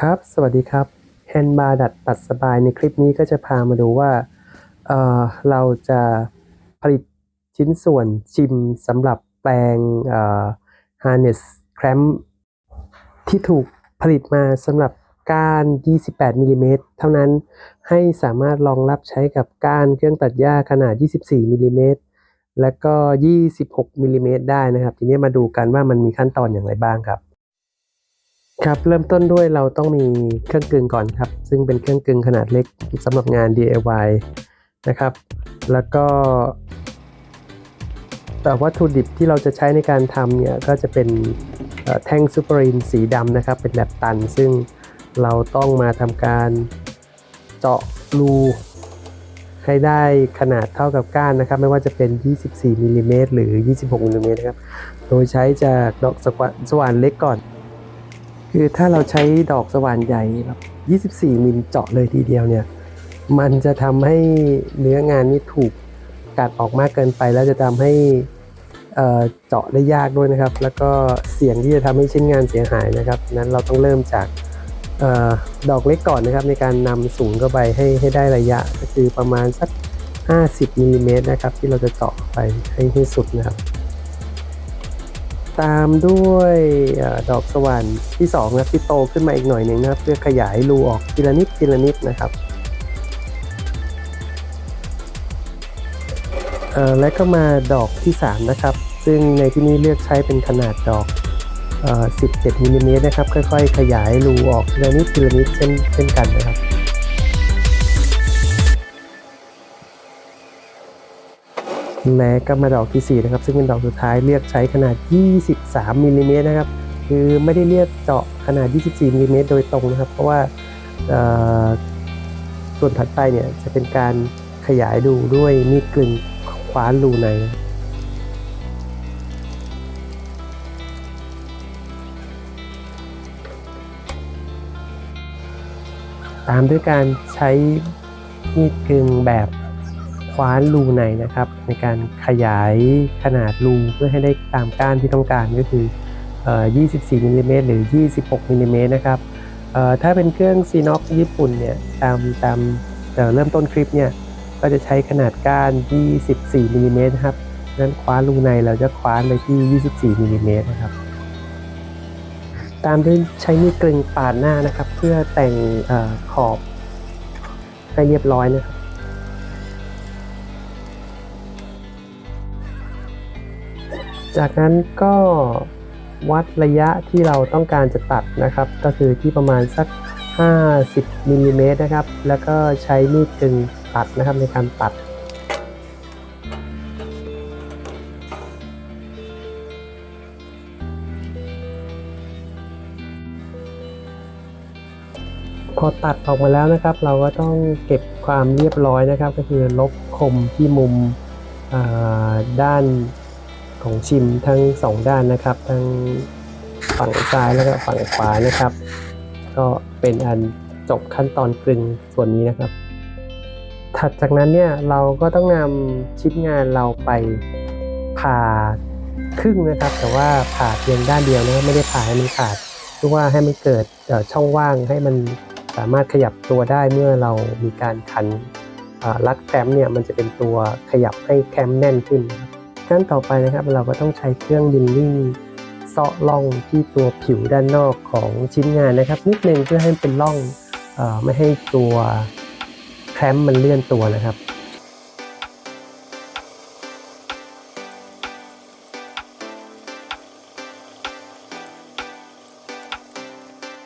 ครับ สวัสดีครับแฮนด์บาร์ดัดตัดสบายในคลิปนี้ก็จะพามาดูว่าเอ่อเราจะผลิตชิ้นส่วนชิมสำหรับแปลงเอ่อ harness clamp ที่ถูกผลิตมาสำหรับก้าน 28มิลลิเมตรเท่านั้นให้สามารถรองรับใช้กับก้านเครื่องตัดหญ้าขนาด 24มิลลิเมตรและก็ 26มิลลิเมตรได้นะครับ ทีนี้มาดูกันว่ามันมีขั้นตอนอย่างไรบ้างครับ ครับเริ่มต้นด้วยเราต้องมีเครื่องกลึงก่อนครับ ซึ่งเป็นเครื่องกลึงขนาดเล็กสำหรับงาน DIY นะครับ แล้วก็ แต่วัตถุดิบที่เราจะใช้ในการทำเนี่ยก็จะเป็นแท่งซูเปอร์รินสีดำนะครับ เป็นแบบตัน ซึ่งเราต้องมาทำการเจาะรูให้ได้ขนาดเท่ากับก้านนะครับ ไม่ว่าจะเป็น 24มิลลิเมตรหรือ 26มิลลิเมตรนะครับ โดยใช้จากดอกสว่านเล็กก่อน คือถ้าเราใช้ดอกสว่านใหญ่แบบ24 มิลเจาะเลยทีเดียวเนี่ย มันจะทำให้เนื้องานนี้ถูกกัดออกมากเกินไป แล้วจะทำให้เเจาะได้ยากด้วยนะครับ แล้วก็เสี่ยงที่จะทำให้ชิ้นงานเสียหายนะครับ นั้นเราต้องเริ่มจากออดอกเล็กก่อนนะครับ ในการนำสูงเข้าไปให้ให้ได้ระยะก็คือประมาณสัก 50มิลลิเมตรนะครับ ที่เราจะเจาะไปให้ให้สุดนะครับ ตามด้วยอดอกสว่านที่2นะครับที่โตขึ้นมาอีกหน่อยหนึ่งนะครับ เพื่อขยายรูออกทีละนิดทีละนิดนะครับและก็มาดอกที่ 3 นะครับ ซึ่งในที่นี้เลือกใช้เป็นขนาดดอก 17มิลลิเมตรนะครับ ค่อยๆ ขยายรูออกทีละนิดทีละนิดเช่นเช่นกันนะครับ และก็มาดอกที่ 4 นะครับ ซึ่งเป็นดอกสุดท้ายเลือกใช้ขนาด 23มิลลิเมตรนะครับ คือไม่ได้เลือกเจาะขนาด 24มิลลิเมตรโดยตรงนะครับ เพราะว่าส่วนถัดไปเนี่ยจะเป็นการขยายดูด้วยมีดกลึงคว้านรูในตามด้วยการใช้มีดกลึงแบบ คว้านรูในนะครับ ในการขยายขนาดรูเพื่อให้ได้ตามก้านที่ต้องการก็คืออ24มิลลิเมตรหรือ 26มิลลิเมตรนะครับถ้าเป็นเครื่องซีน็อกญี่ปุ่นเนี่ยตามตามเอ่เริ่มต้นคลิปเนี่ยก็จะใช้ขนาดก้าน 24มิลลิเมตรครับนั้นคว้านรูในเราจะคว้านไปที่ 24มิลลิเมตรนะครับตามด้วยใช้มีดกลึงปาดหน้านะครับ เพื่อแต่งอขอบให้เรียบร้อยนะครับ จากนั้นก็วัดระยะที่เราต้องการจะตัดนะครับ ก็คือที่ประมาณสัก 50มิลลิเมตรนะครับ แล้วก็ใช้มีดกึ่งตัดนะครับในการตัดพอตัดออกมาแล้วนะครับ เราก็ต้องเก็บความเรียบร้อยนะครับ ก็คือลบคมที่มุมด้าน ของชิมทั้งสองด้านนะครับทั้งฝั่งซ้ายแล้วก็ฝั่งขวานะครับ ก็เป็นอันจบขั้นตอนกลึงส่วนนี้นะครับ ถัดจากนั้นเนี่ยเราก็ต้องนำชิ้นงานเราไปผ่าครึ่งนะครับ แต่ว่าผ่าเพียงด้านเดียวนะไม่ได้ผ่าให้มันขาดเพื่อว่าให้มันเกิดช่องว่างให้มันสามารถขยับตัวได้เมื่อเรามีการขันรัดแคมเนี่ยมันจะเป็นตัวขยับให้แคมแน่นขึ้นนะครับ ขั้นต่อไปนะครับ เราก็ต้องใช้เครื่องดินลิ่งเซาะล่องที่ตัวผิวด้านนอกของชิ้นงานนะครับ นิดนึงเพื่อให้เป็นร่องออไม่ให้ตัวแคมมันเลื่อนตัวนะครับ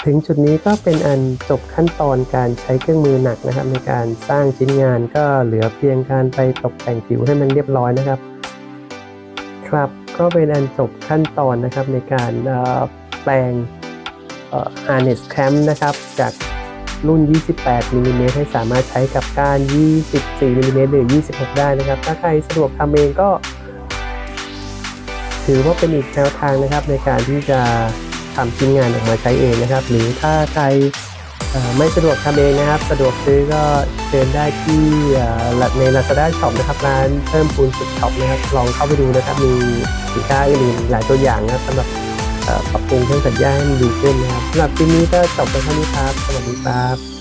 ถึงจุดนี้ก็เป็นอันจบขั้นตอนการใช้เครื่องมือหนักนะครับ ในการสร้างชิ้นงานก็เหลือเพียงการไปตกแต่งผิวให้มันเรียบร้อยนะครับ ครับ ก็เป็นอันจบขั้นตอนนะครับในการแปลง harness clamp นะครับ จากรุ่น 28มิลลิเมตรให้สามารถใช้กับก้าน 24มิลลิเมตรหรือ 26 ได้นะครับ ถ้าใครสะดวกทำเองก็ ถือว่าเป็นอีกแนวทางนะครับในการที่จะทำชิ้นงานออกมาใช้เองนะครับ หรือถ้าใคร ไม่สะดวกทำเองนะครับ สะดวกซื้อก็เชิญได้ที่ใน Lazada Shop นะครับร้านเพิ่มปูนสุดช็อปนะครับ ลองเข้าไปดูนะครับ มีสินค้าอื่นหลายตัวอย่างนะครับสำหรับปรับปรุงเครื่องตัดหญ้าให้มันดีขึ้นนะครับสำหรับปีนี้ก็จบไปเท่านี้ครับ สวัสดีครับ